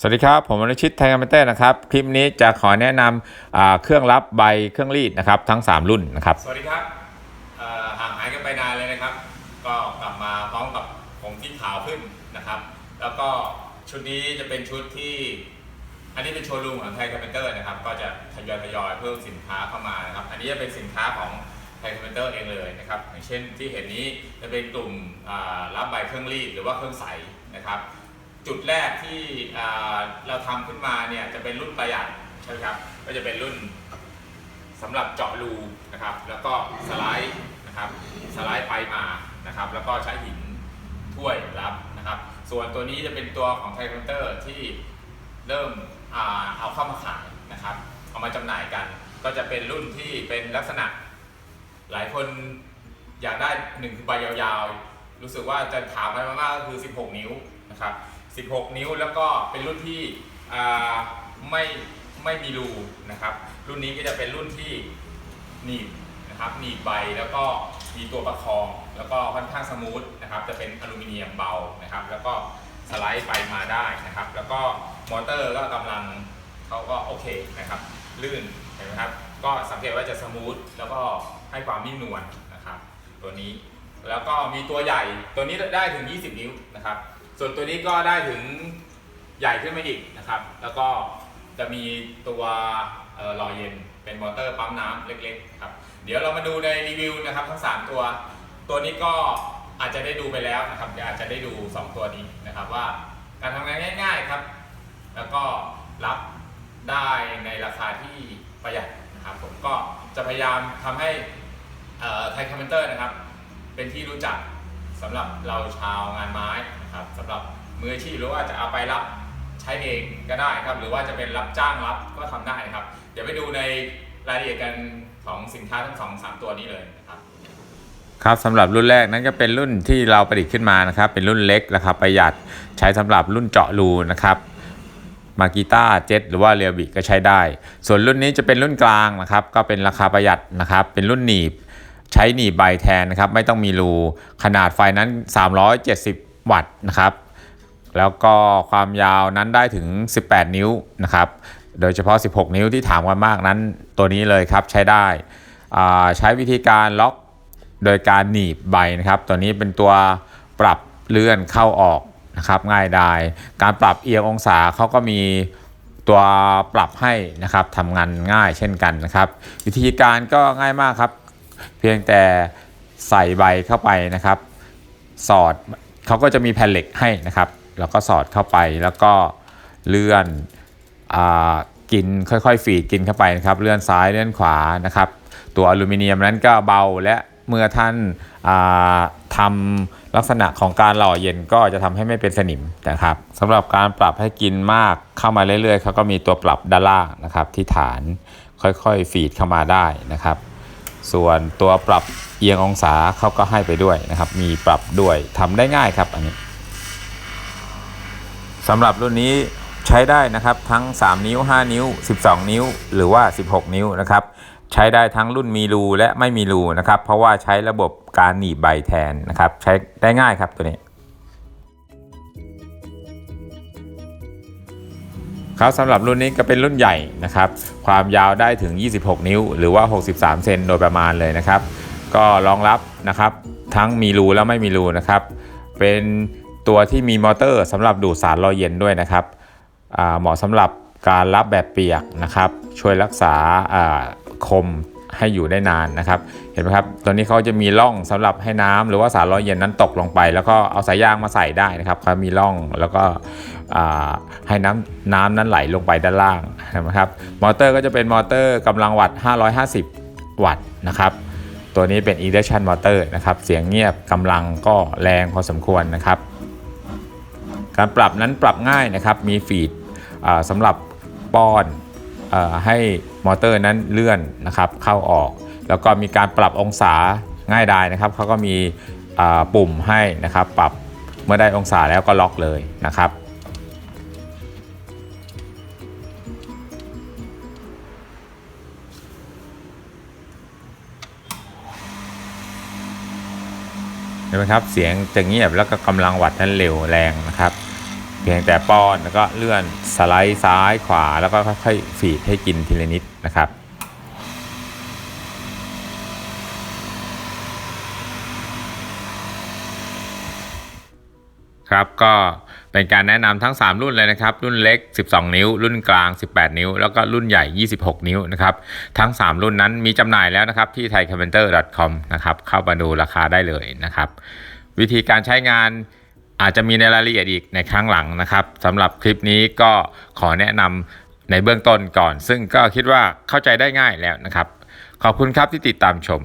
สวัสดีครับ ผมวรชิตไทยคอมพิวเตอร์นะครับ คลิปนี้จะขอแนะนำเครื่องรับใบเครื่องรีดนะครับ ทั้ง 3 รุ่นนะครับ สวัสดีครับห่างหายกันไปนานเลยนะครับ ก็กลับมาพร้อมกับผมที่ขาวขึ้นนะครับ แล้วก็ชุดนี้จะเป็นชุดที่ อันนี้เป็นโชว์รูมของไทยคอมพิวเตอร์นะครับ ก็จะทยอยทยอยเพิ่มสินค้าเข้ามานะครับ อันนี้จะเป็นสินค้าของไทยคอมพิวเตอร์เองเลยนะครับ อย่างเช่นที่เห็นนี้จะเป็นกลุ่มรับใบเครื่องรีดหรือว่าเครื่องใสนะครับ จุดแรกที่เราทำขึ้นมาเนี่ยจะเป็นรุ่นประหยัดใช่ไหมครับก็จะเป็นรุ่นสำหรับเจาะรูนะครับ แล้วก็สไลด์นะครับสไลด์ไปมานะครับ แล้วก็ใช้หินถ้วยรับนะครับ ส่วนตัวนี้จะเป็นตัวของไทคอนเตอร์ที่เริ่มเอาเข้ามาขายนะครับ เอามาจำหน่ายกัน ก็จะเป็นรุ่นที่เป็นลักษณะ หลายคนอยากได้หนึ่งคือใบยาวๆ รู้สึกว่าจะถามกันมากๆก็คือ 16 นิ้วนะครับ 16 นิ้วแล้วก็เป็นรุ่นที่ไม่ไม่มีรูนะครับ รุ่นนี้ก็จะเป็นรุ่นที่หนีบนะครับหนีบใบแล้วก็มีตัวประคองแล้วก็ค่อนข้างสมูทนะครับ จะเป็นอลูมิเนียมเบานะครับ แล้วก็สไลด์ไปมาได้นะครับ แล้วก็มอเตอร์ก็กำลังเขาก็โอเคนะครับ ลื่นเห็นไหมครับ ก็สังเกตว่าจะสมูทแล้วก็ให้ความนิ่มนวลนะครับ ตัวนี้แล้วก็มีตัวใหญ่ตัวนี้ได้ถึง 20 นิ้วนะครับ ส่วนตัวนี้ก็ได้ถึงใหญ่ขึ้นมาอีกนะครับ แล้วก็จะมีตัวหล่อเย็นเป็นมอเตอร์ปั๊มน้ำเล็กๆครับ เดี๋ยวเรามาดูในรีวิวนะครับทั้ง 3 ตัว ตัวนี้ก็อาจจะได้ดูไปแล้วนะครับ เดี๋ยวอาจจะได้ดู 2 ตัวนี้นะครับว่าการทำงานง่ายๆครับ แล้วก็รับได้ในราคาที่ประหยัดนะครับ ผมก็จะพยายามทำให้ไทยคอมเมนเตอร์นะครับ เป็นที่รู้จักสำหรับเราชาวงานไม้ นะครับสำหรับมืออาชีพหรือว่าจะเอาไปรับใช้เองก็ได้ครับ หรือว่าจะเป็นรับจ้างรับก็ทำได้นะครับ เดี๋ยวไปดูในรายละเอียดกันของสินค้าทั้งสองสามตัวนี้เลยนะครับครับสำหรับรุ่นแรกนั้นก็เป็นรุ่นที่เราประดิษฐ์ขึ้นมานะครับ เป็นรุ่นเล็กราคาประหยัดใช้สำหรับรุ่นเจาะรูนะครับมากีต้าเจ็ตหรือว่าเรียบิก็ใช้ได้ ส่วนรุ่นนี้จะเป็นรุ่นกลางนะครับ ก็เป็นราคาประหยัดนะครับ เป็นรุ่นหนีบ ใช้หนีบใบแทนนะครับ ไม่ต้องมีรู ขนาดไฟนั้น 370 วัตต์นะครับ แล้วก็ความยาวนั้นได้ถึง 18 นิ้วนะครับ โดยเฉพาะ 16 นิ้วที่ถามกันมากนั้นตัวนี้เลยครับใช้ได้ ใช้วิธีการล็อกโดยการหนีบใบนะครับ ตัวนี้เป็นตัวปรับเลื่อนเข้าออกนะครับง่ายได้การปรับเอียงองศาเขาก็มีตัวปรับให้นะครับทำงานง่ายเช่นกันนะครับ วิธีการก็ง่ายมากครับ เพียงแต่ใส่ใบเข้าไปนะครับ สอด เขาก็จะมีแผ่นเหล็กให้นะครับแล้วก็สอดเข้าไปแล้วก็เลื่อนอากินค่อยๆ ฝีดกินเข้าไปนะครับเลื่อนซ้ายเลื่อนขวานะครับตัวอลูมิเนียมนั้นก็เบาและเมื่อท่านอ่าทำลักษณะของการหล่อเย็นก็จะทำให้ไม่เป็นสนิมนะครับสำหรับการปรับให้กินมากเข้ามาเรื่อยๆเขาก็มีตัวปรับด้านล่างนะครับที่ฐานค่อยๆ ฟีดเข้ามาได้นะครับ ส่วนตัวปรับ เอียงองศาเขาก็ให้ไปด้วยนะครับ มีปรับด้วยทำได้ง่ายครับอันนี้สำหรับรุ่นนี้ใช้ได้นะครับทั้ง 3 นิ้ว 5 นิ้ว 12 นิ้ว หรือว่า 16 นิ้วนะครับใช้ได้ทั้งรุ่นมีรูและไม่มีรูนะครับ เพราะว่าใช้ระบบการหนีบใบแทนนะครับ ใช้ได้ง่ายครับตัวนี้ครับสำหรับรุ่นนี้ก็เป็นรุ่นใหญ่นะครับ ความยาวได้ถึง 26 นิ้ว หรือว่า 63 เซนโดยประมาณเลยนะครับ ก็รองรับนะครับ ทั้งมีรูและไม่มีรูนะครับ เป็นตัวที่มีมอเตอร์สำหรับดูดสารรอเย็นด้วยนะครับเหมาะสำหรับการรับแบบเปียกนะครับ ช่วยรักษาคมให้อยู่ได้นานนะครับ เห็นไหมครับ ตัวนี้เขาจะมีร่องสำหรับให้น้ำหรือว่าสารรอเย็นนั้นตกลงไป แล้วก็เอาสายยางมาใส่ได้นะครับเขามีร่องแล้วก็ให้น้ำน้ำนั้นไหลลงไปด้านล่างนะครับ มอเตอร์ก็จะเป็นมอเตอร์กำลังวัตต์550 วัตต์นะครับ ตัวนี้เป็น induction motor นะครับ เสียงเงียบกำลังก็แรงพอสมควรนะครับ การปรับนั้นปรับง่ายนะครับ มีฟีดสำหรับป้อนอให้มอเตอร์นั้นเลื่อนนะครับเข้าออก แล้วก็มีการปรับองศาง่ายดายนะครับเขาก็มีปุ่มให้นะครับ ปรับเมื่อได้องศาแล้วก็ล็อกเลยนะครับ เห็นไหมครับ เสียงจะเงียบแล้วก็กำลังวัดนั้นเร็วแรงนะครับ เพียงแต่ป้อนแล้วก็เลื่อนสไลด์ซ้ายขวาแล้วก็ค่อยๆฝีดให้กินทีละนิดนะครับครับก็ เป็นการแนะนำทั้ง 3 รุ่นเลยนะครับ รุ่นเล็ก 12 นิ้ว รุ่นกลาง 18 นิ้ว แล้วก็รุ่นใหญ่ 26 นิ้วนะครับ ทั้ง 3 รุ่นนั้นมีจำหน่ายแล้วนะครับที่ thaicarpenter.com นะครับเข้ามาดูราคาได้เลยนะครับ วิธีการใช้งานอาจจะมีในรายละเอียดอีกในครั้งหลังนะครับสำหรับคลิปนี้ก็ขอแนะนำในเบื้องต้นก่อน ซึ่งก็คิดว่าเข้าใจได้ง่ายแล้วนะครับ ขอบคุณครับที่ติดตามชม